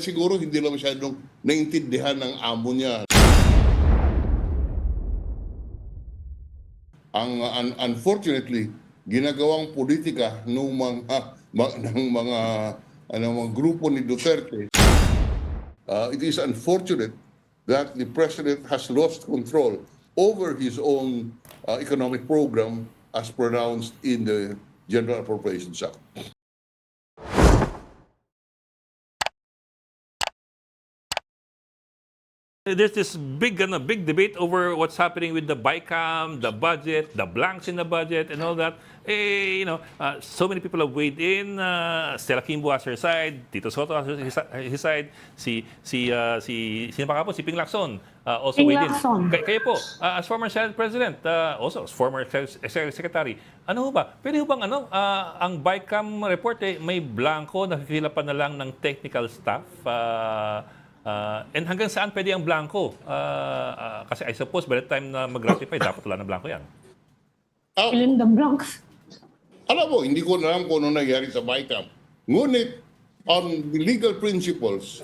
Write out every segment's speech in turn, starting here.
siguro hindi lang masyadong naintindihan ng amo niya. Ang un- unfortunately, ginagawang politika ng mga ma- ng mga ano mga grupo ni Duterte. Uh, it is unfortunate that the president has lost control over his own uh, economic program as pronounced in the General Appropriations Act. There's this big, ano, big debate over what's happening with the BICAM, the budget, the blanks in the budget, and all that. Eh, you know, uh, so many people have weighed in. Uh, Stella Kimbo has her side, Tito Soto has his, his side, si si uh, si sino pa nga po? si Ping Lacson uh, also Ping weighed in. Lacson. Kay- kayo po, uh, as former Senate President, uh, also as former Sec- Sec- Secretary, ano ba? Pwede bang ano, uh, ang BICAM report eh, may blanco, nakikila pa na lang ng technical staff? Uh, uh, and hanggang saan pwede ang blanco? Uh, uh, kasi I suppose by the time na mag-ratify, dapat wala na blanco yan. Fill in the blanks. alam mo, hindi ko na alam kung ano nangyari sa BICAM. Ngunit, on the legal principles,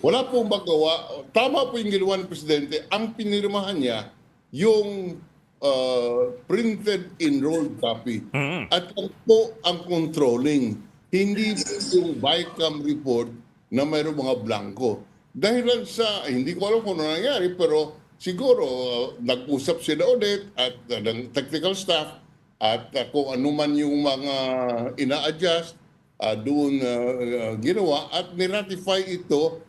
wala pong magawa. Tama po yung ginawa ng Presidente. Ang pinirmahan niya, yung uh, printed enrolled copy. At yan po ang controlling. Hindi yung BICAM report na mayroong mga blanco. Dahil sa, hindi ko alam kung ano nangyari, pero siguro uh, nag-usap sila ulit at uh, ng technical staff at uh, kung ano man yung mga ina-adjust uh, doon uh, uh, ginawa at niratify ito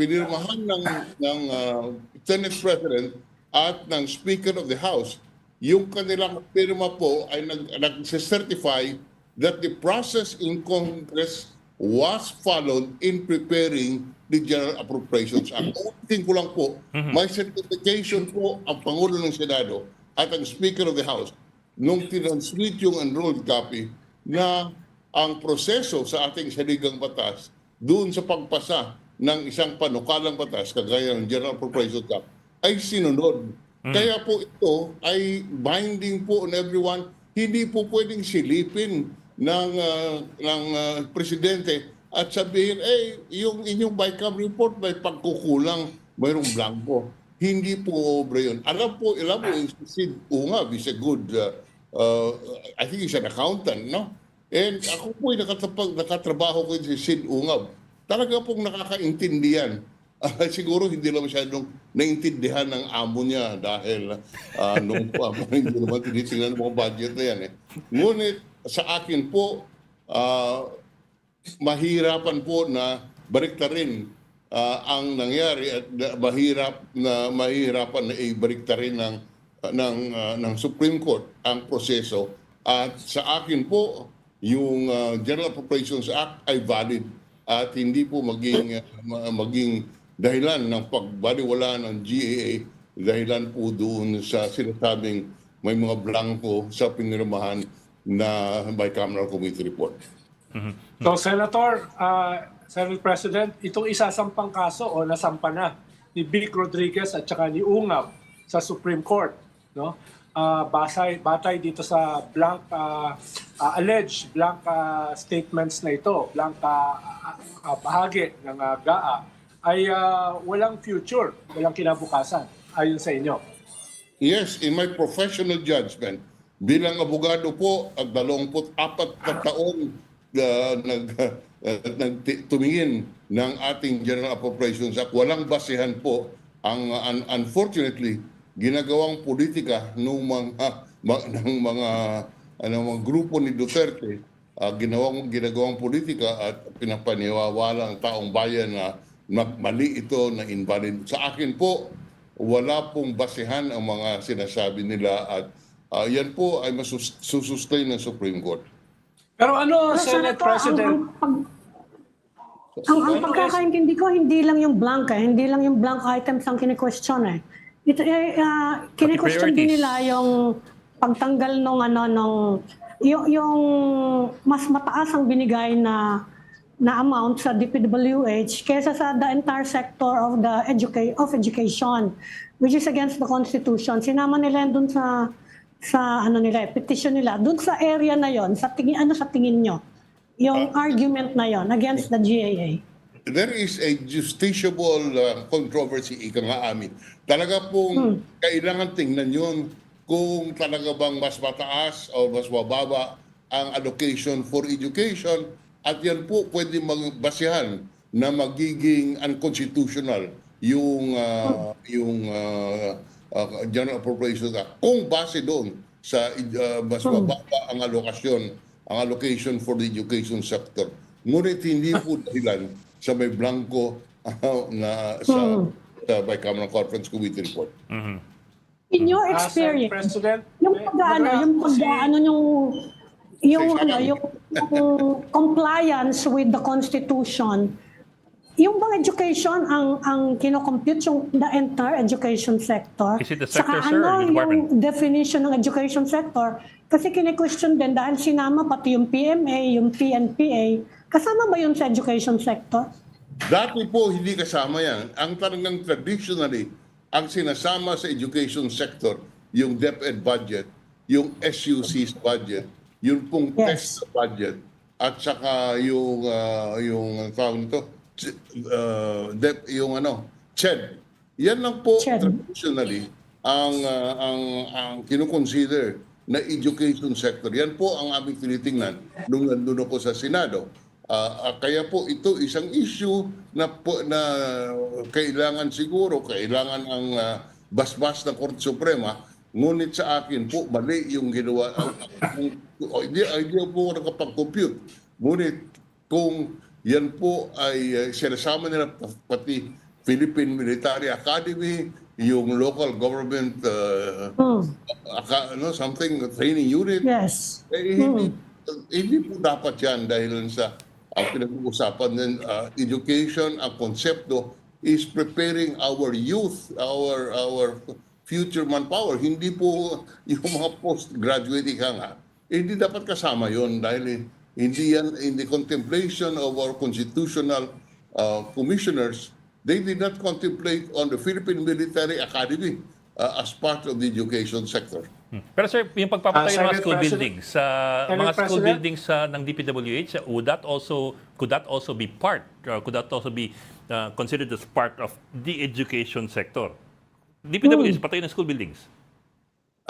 pinirmahan ng ng uh, Senate President at ng Speaker of the House. Yung kanilang pirma po ay nag nag-certify that the process in Congress was followed in preparing the General Appropriations Act. Ulitin ko lang po, may certification po ang Pangulo ng Senado at ang Speaker of the House nung tinansmit yung enrolled copy na ang proseso sa ating saligang batas doon sa pagpasa ng isang panukalang batas kagaya ng General Appropriations Act ay sinunod. Kaya po ito ay binding po on everyone. Hindi po pwedeng silipin ng ah, ng ah, presidente at sabihin, eh, yung inyong BICAM report may pagkukulang, mayroong blanco. Hindi po obre yun. Alam po, alam po, si Sid Ungab is a good, uh, uh, I think he's an accountant, no? And ako po nakatapag, nakatrabaho ko si Sid Ungab. Talaga pong nakakaintindihan. Ah, siguro hindi lang masyadong naintindihan ng amo niya dahil uh, nung pa, hindi naman tinitingnan ng mga budget na yan. Eh. Ngunit sa akin po, ah, mahirapan po na baliktarin ah, ang nangyari at mahirap na mahirapan na ibaliktarin ng ng ah, ng Supreme Court ang proseso. At sa akin po yung ah, General Appropriations Act ay valid at hindi po maging ma- maging dahilan ng pagbaliwala ng GAA dahilan po doon sa sinasabing may mga blanco sa pinirmahan na bicameral committee report. So, Senator, uh, Senate President, itong isasampang kaso o nasampa na ni Vic Rodriguez at saka ni Ungab sa Supreme Court, no? Uh, basay, batay dito sa blank uh, uh, alleged blank uh, statements na ito, blank uh, uh, bahagi ng uh, GAA ay uh, walang future, walang kinabukasan ayon sa inyo. Yes, in my professional judgment, bilang abogado po at 24 na taon uh, nag, uh, nag- tumingin ng ating General Appropriations Act, walang basihan po ang un- unfortunately ginagawang politika ng mga ma- ng mga ano mga grupo ni Duterte uh, ginawang ginagawang politika at pinapaniwawala ang taong bayan na na mali ito na invalid. Sa akin po, wala pong basihan ang mga sinasabi nila at ah, yan po ay masusustain ng Supreme Court. Pero ano, Pero, Senate Senator, President? Ang, ang, pag- ang, ang pagkakaintindi ko, hindi lang yung blank eh. Hindi lang yung blank items ang kine-question eh. Ito, eh, ah, kine-question din nila yung pagtanggal nung ano, nung, yung, yung mas mataas ang binigay na na amount sa DPWH kaysa sa the entire sector of the educa- of education which is against the constitution sinama nila dun sa sa ano nila eh, petition nila dun sa area na yon sa tingin ano sa tingin nyo? Yung argument na yon against the GAA there is a justiciable uh, controversy, ika nga amin. Talaga pong kailangan tingnan yun kung talaga bang mas mataas o mas mababa ang allocation for education at yan po pwede magbasihan na magiging unconstitutional yung uh, yung uh, uh, General Appropriations Act kung base doon sa uh, mas mababa ang alokasyon ang allocation for the education sector. Ngunit hindi po dahilan sa may blanco uh, na sa, sa bicameral conference committee report. In your Ah, experience, President, yung pag-ano, yung pag-ano yung yung ano, yung, yung compliance with the constitution. Yung bang education ang ang kinocompute yung the entire education sector? Is it the sector, Saka sir, or ano department? yung definition ng education sector? Kasi kine-question din dahil sinama pati yung PMA, yung PNPA. Kasama ba yun sa education sector? Dati po hindi kasama yan. Ang talagang traditionally, ang sinasama sa education sector, yung DepEd budget, yung SUC's budget, yung pong Yes. test budget, at saka yung, ah, yung tawag nito, ah, Dep, yung ano, CHED. Yan lang po CHED. traditionally ang, ah, ang, ang kinukonsider na education sector. Yan po ang aming tinitingnan nung nandun ako sa Senado. Ah, ah, kaya po ito isang issue na po, na kailangan siguro kailangan ang ah, basbas ng Korte Suprema ngunit sa akin po mali yung ginawa oh, hindi hindi po ako nakapag-compute ngunit kung yan po ay ah, sinasama nila pa- pati Philippine Military Academy yung local government ah, Hmm. aka- ano something training unit Yes. eh, hindi, hindi po dapat yan dahil sa ang pinag-uusapan ng uh, education, ang konsepto is preparing our youth, our our future manpower. Hindi po yung mga postgraduate ika nga, eh, hindi dapat kasama yon dahil hindi yan in the contemplation of our constitutional uh, commissioners, they did not contemplate on the Philippine Military Academy uh, as part of the education sector. Pero sir, yung pagpapatayo ng mga school President- buildings, sa Senate mga school President? buildings sa ng DPWH, would that also could that also be part or could that also be uh, considered as part of the education sector? DPWH, patayo ng school buildings.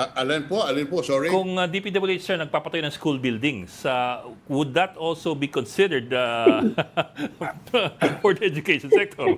A- alin po? Alin po? Sorry? Kung uh, DPWH sir nagpapatayo ng school buildings, uh, would that also be considered uh, for the education sector?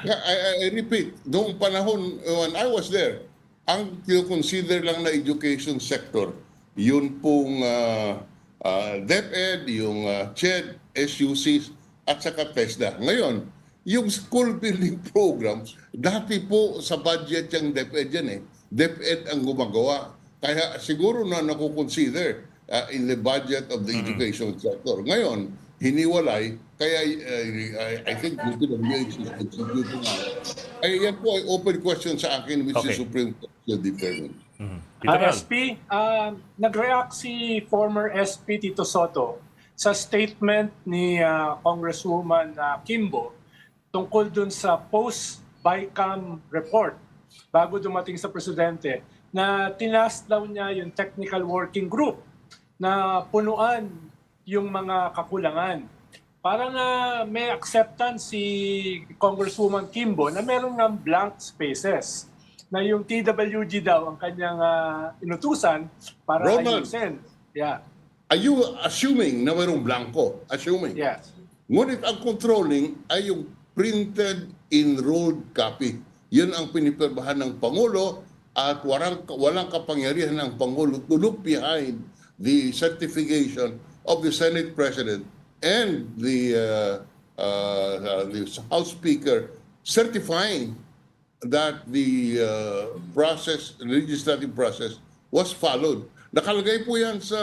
I, I, I repeat, noong panahon when I was there, ang consider lang na education sector, yun pong uh, uh, DepEd, yung uh, CHED, SUCs, at saka TESDA. Ngayon, yung school building program, dati po sa budget yung DepEd yan eh. DepEd ang gumagawa. Kaya siguro na nakukonsider uh, in the budget of the education sector. Ngayon, hiniwalay, kaya uh, I, I think DPWH is now. Ay, yan po ay open question sa akin which Okay. the Supreme Court will determine. Ah, Ral. SP, ah, nag-react si former SP Tito Soto sa statement ni ah, Congresswoman ah, Kimbo tungkol dun sa post-BICAM report bago dumating sa presidente na tinas daw niya yung technical working group na punuan yung mga kakulangan. Parang na may acceptance si Congresswoman Kimbo na meron ng blank spaces na yung TWG daw ang kanyang ah, inutusan para Ronald. ayusin. Yeah, Are you assuming na mayroong blanco? Assuming. yes. Ngunit ang controlling ay yung printed enrolled copy. Yun ang pinipirmahan ng Pangulo at walang, walang kapangyarihan ng Pangulo to look behind the certification of the Senate President and the, uh, uh, the House Speaker certifying that the uh, process, legislative process was followed. Nakalagay po yan sa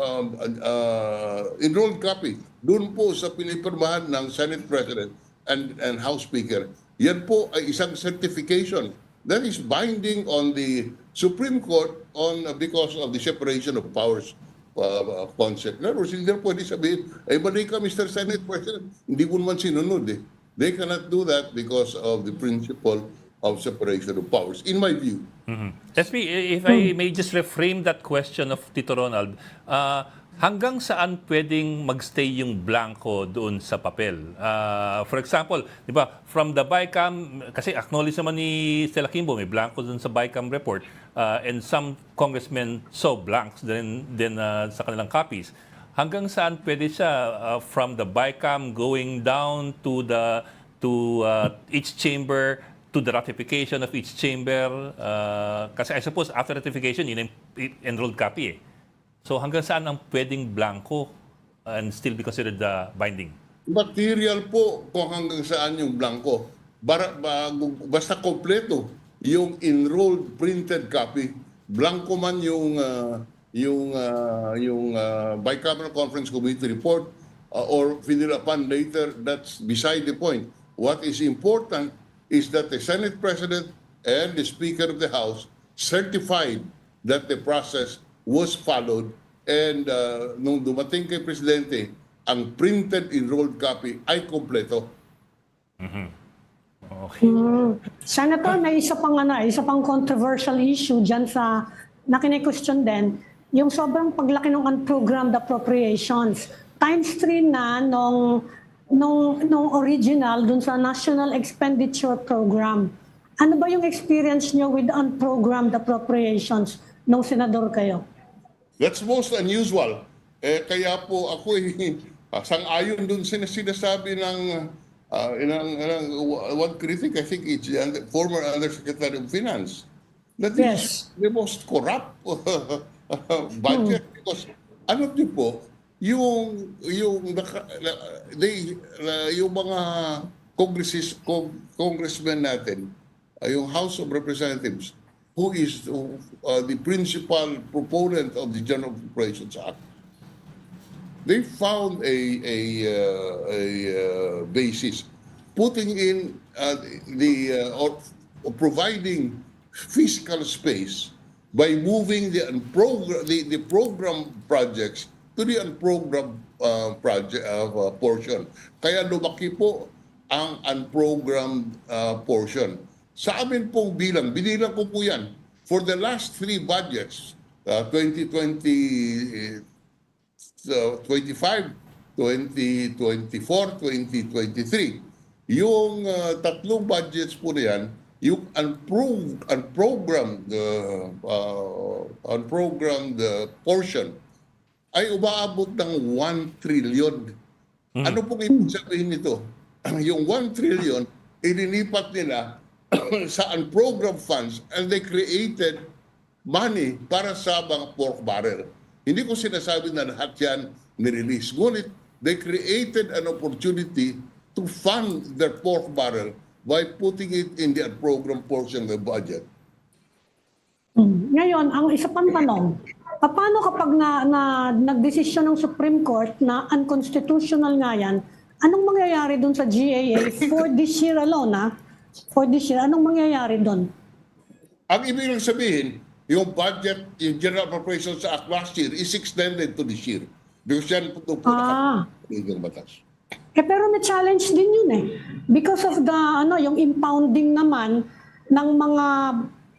um, uh, enrolled copy. Doon po sa pinipirmahan ng Senate President and, and House Speaker. Yan po ay isang certification that is binding on the Supreme Court on uh, because of the separation of powers uh, concept. In other words, hindi na pwede sabihin, ay mali ka, Mr. Senate President. Hindi mo naman sinunod eh. They cannot do that because of the principle of separation of powers, in my view. SP, if I may just reframe that question of Tito Ronald, uh, Hanggang saan pwedeng magstay yung blanco doon sa papel? Ah, for example, di ba, from the BICAM, kasi acknowledge naman ni Stella Kimbo, may blanco doon sa BICAM report, ah, and some congressmen saw blanks din, din ah, sa kanilang copies. Hanggang saan pwede siya ah, from the BICAM going down to the to ah, each chamber to the ratification of each chamber? Ah, kasi I suppose after ratification, yun yung enrolled copy eh. So hanggang saan ang pwedeng blanco and still be considered the binding? Material po kung hanggang saan yung blanco. Bara, ba- basta kompleto yung enrolled printed copy. Blanco man yung ah, yung ah, yung ah, bicameral conference committee report ah, or final upon later that's beside the point. What is important is that the Senate President and the Speaker of the House certified that the process was followed and uh, nung dumating kay Presidente, ang printed enrolled copy ay kompleto. Okay. Mm. Senator, may isa pang ano, isa pang controversial issue diyan sa na kine-question din, yung sobrang paglaki ng unprogrammed appropriations. Times 3 na nung nung nung original dun sa National Expenditure Program. Ano ba yung experience nyo with unprogrammed appropriations nung senador kayo? That's most unusual. Eh, kaya po ako eh, sang-ayon dun sa sinasabi ng, uh, ng, ng one critic, I think it's the former Undersecretary of Finance. That is Yes. the most corrupt budget because ano niyo po, yung yung naka, na- they, yung mga congresses, con- congressmen natin, uh, yung House of Representatives, who is uh, the principal proponent of the General Appropriations Act, they found a a uh, a uh, basis putting in uh, the uh, or, or providing fiscal space by moving the unprogram the, the program projects to the unprogrammed uh, project uh, portion. Kaya lumaki po ang unprogrammed uh, portion. Sa amin pong bilang, binilang ko po yan, for the last three budgets, uh, 2020, uh, 25, 2024, 2023. Yung uh, tatlong budgets po na yan, yung unpro- unprogrammed, uh, uh, unprogrammed uh, portion ay umaabot ng 1 trillion. Ano pong ibig sabihin nito? yung 1 trillion, ilinipat nila sa unprogrammed funds and they created money para sa mga pork barrel. Hindi ko sinasabi na lahat yan nirelease. Ngunit they created an opportunity to fund their pork barrel by putting it in the unprogrammed portion of the budget. Mm. Ngayon, ang isa pang tanong, paano kapag na, na nagdesisyon ng Supreme Court na unconstitutional nga yan, anong mangyayari doon sa GAA for this year alone, ha? For this year, anong mangyayari doon? Ang ibig lang sabihin, yung budget, yung General Appropriations Act last year is extended to this year. Because yan po po Ah. ng batas. Eh pero may challenge din yun eh. Because of the ano yung impounding naman ng mga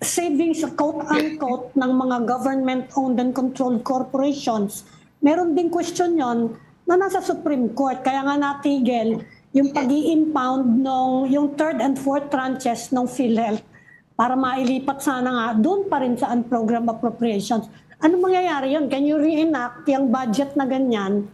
savings quote unquote ng mga government owned and controlled corporations. Meron ding question yon na nasa Supreme Court kaya nga natigil yung pag impound nung yung third and fourth tranches ng PhilHealth para mailipat sana nga doon pa rin sa unprogrammed appropriations. Ano mangyayari yun? Can you reenact yung budget na ganyan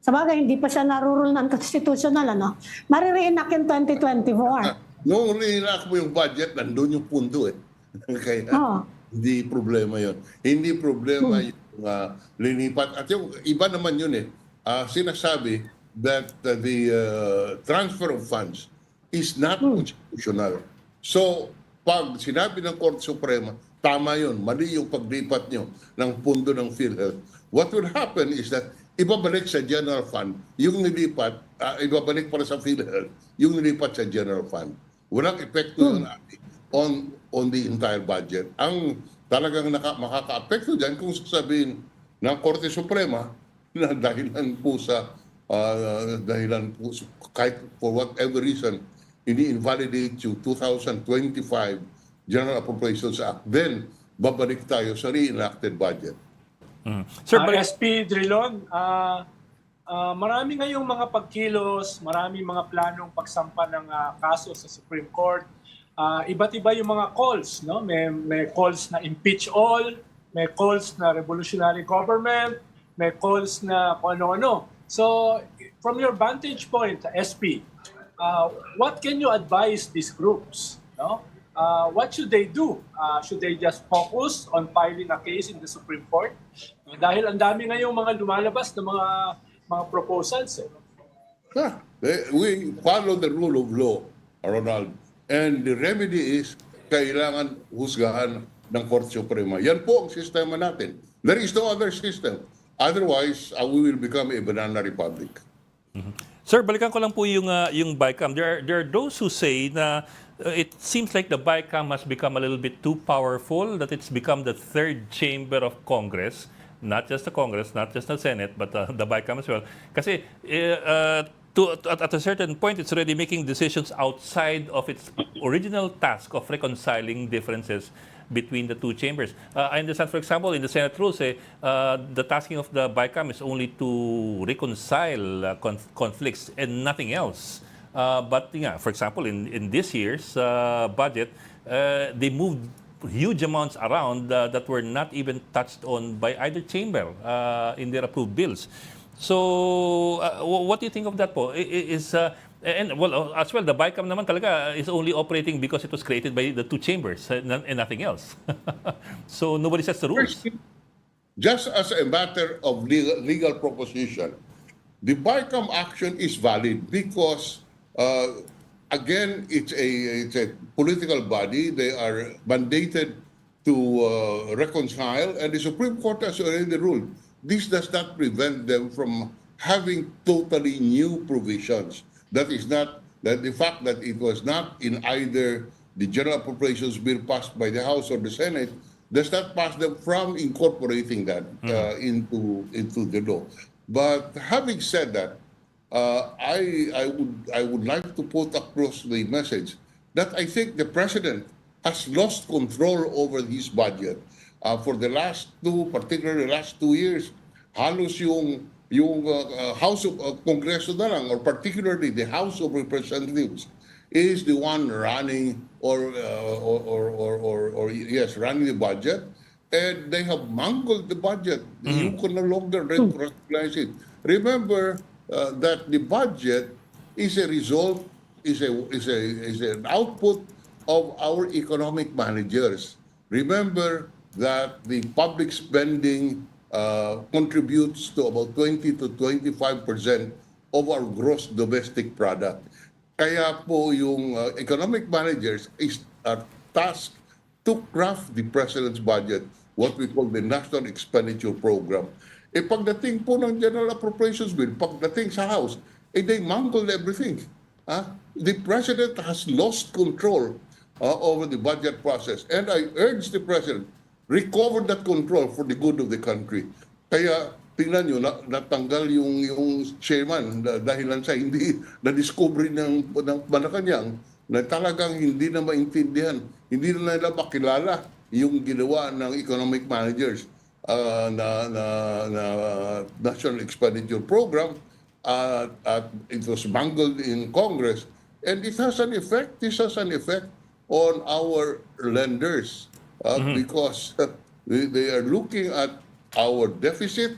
sa bagay, hindi pa siya narurul ng constitutional, ano? Marireenact yung 2024. Noong rinilak mo yung budget, nandun yung pundo eh. Kaya Oo. hindi problema yon. Hindi problema yung ah, linipat. At yung iba naman yun eh, ah, sinasabi that uh, the uh, transfer of funds is not constitutional. So, pag sinabi ng Korte Suprema, tama yun, mali yung paglipat nyo ng pundo ng PhilHealth. What will happen is that ibabalik sa general fund, yung nilipat, ah, ibabalik para sa PhilHealth, yung nilipat sa general fund. Walang epekto yun ate, on on the entire budget. Ang talagang naka, makaka-apekto dyan kung sasabihin ng Korte Suprema na dahilan po sa ah, dahilan po kahit for whatever reason ini-invalidate yung 2025 General Appropriations Act then babalik tayo sa re-enacted budget. Sir, Ah, balik- SP Drilon, ah, ah, marami ngayong mga pagkilos, marami mga planong pagsampa ng ah, kaso sa Supreme Court. Ah, iba't iba yung mga calls, no? May may calls na impeach all, may calls na revolutionary government, may calls na kung ano-ano. So, from your vantage point, SP, uh, what can you advise these groups? No? Uh, what should they do? Uh, should they just focus on filing a case in the Supreme Court? Uh, dahil ang dami ngayong mga lumalabas na mga mga proposals. Eh. Yeah, we follow the rule of law, Ronald. And the remedy is kailangan husgahan ng Korte Suprema. Yan po ang sistema natin. There is no other system. Otherwise, uh, we will become a banana republic. Sir, balikan ko lang po yung, ah, yung BICAM. There, are- there are those who say na uh, it seems like the BICAM has become a little bit too powerful, that it's become the third chamber of Congress. Not just the Congress, not just the Senate, but uh, the BICAM as well. Kasi eh, uh, to, at, at a certain point, it's already making decisions outside of its original task of reconciling differences between the two chambers. Uh, I understand, for example, in the Senate rules, eh, uh, the tasking of the BICAM is only to reconcile uh, conf- conflicts and nothing else. Uh, but yeah, for example, in, in this year's uh, budget, uh, they moved huge amounts around uh, that were not even touched on by either chamber uh, in their approved bills. So, uh, wh- what do you think of that i- Is, uh, and well, uh, as well, the BICAM naman talaga is only operating because it was created by the two chambers uh, and and nothing else. so, nobody sets the rules. Just as a matter of legal, legal proposition, the BICAM action is valid because, uh, again, it's a, it's a political body. They are mandated to uh, reconcile, and the Supreme Court has already ruled. This does not prevent them from having totally new provisions. That is not that the fact that it was not in either the General Appropriations Bill passed by the House or the Senate does not pass them from incorporating that uh, into into the law. But having said that, uh, I I would I would like to put across the message that I think the president has lost control over his budget uh, for the last two, particularly the last two years. Halos yung yung uh, uh, House of uh, Kongreso na lang, or particularly the House of Representatives, is the one running or uh, or, or, or, or, or yes, running the budget, and they have mangled the budget. You can no longer recognize it. Remember uh, that the budget is a result, is a is a is an output of our economic managers. Remember that the public spending uh, contributes to about 20 to 25 percent of our gross domestic product. Kaya po yung uh, economic managers is are tasked to craft the president's budget, what we call the National Expenditure Program. E pagdating po ng General Appropriations Bill, pagdating sa House, eh they mangled everything. Ah, The president has lost control uh, over the budget process. And I urge the president, recover that control for the good of the country. Kaya tingnan nyo, na, natanggal yung, yung chairman da- dahilan sa hindi na-discover ng, ng Malacanang na talagang hindi na maintindihan, hindi na nila makilala yung ginawa ng economic managers uh, na, na, na National Expenditure Program uh, at it was mangled in Congress. And it has an effect, this has an effect on our lenders uh, because they, they are looking at our deficit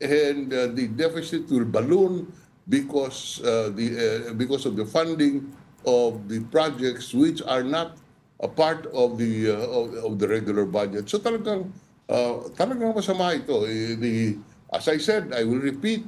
and uh, the deficit will balloon because uh, the uh, because of the funding of the projects which are not a part of the uh, of, of the regular budget. So talagang uh, talagang masama ito. Eh, the as I said, I will repeat,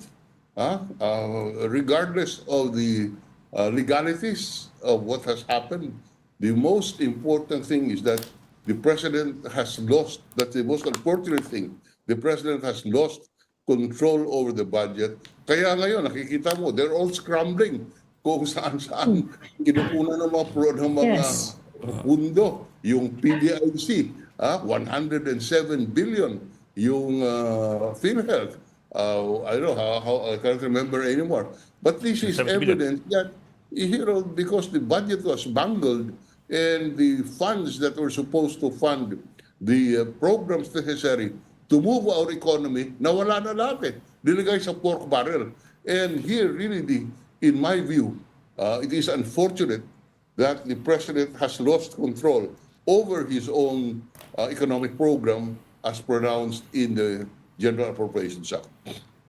ah, uh, regardless of the uh, legalities of what has happened, the most important thing is that the president has lost. That's the most unfortunate thing. The president has lost control over the budget. Kaya ngayon, nakikita mo, they're all scrambling kung saan-saan kinukunan ng mga, pro, ng mga Yes. pundo. Yung PDIC, ah, 107 billion. Yung uh, PhilHealth, uh, I don't know how, how, I can't remember anymore. But this is 70 billion. evidence that, you know, because the budget was bungled and the funds that were supposed to fund the uh, programs necessary to move our economy, nawala na lahat eh. Nilagay sa pork barrel. And here, really, the, in my view, uh, it is unfortunate that the president has lost control over his own uh, economic program as pronounced in the General Appropriations Act.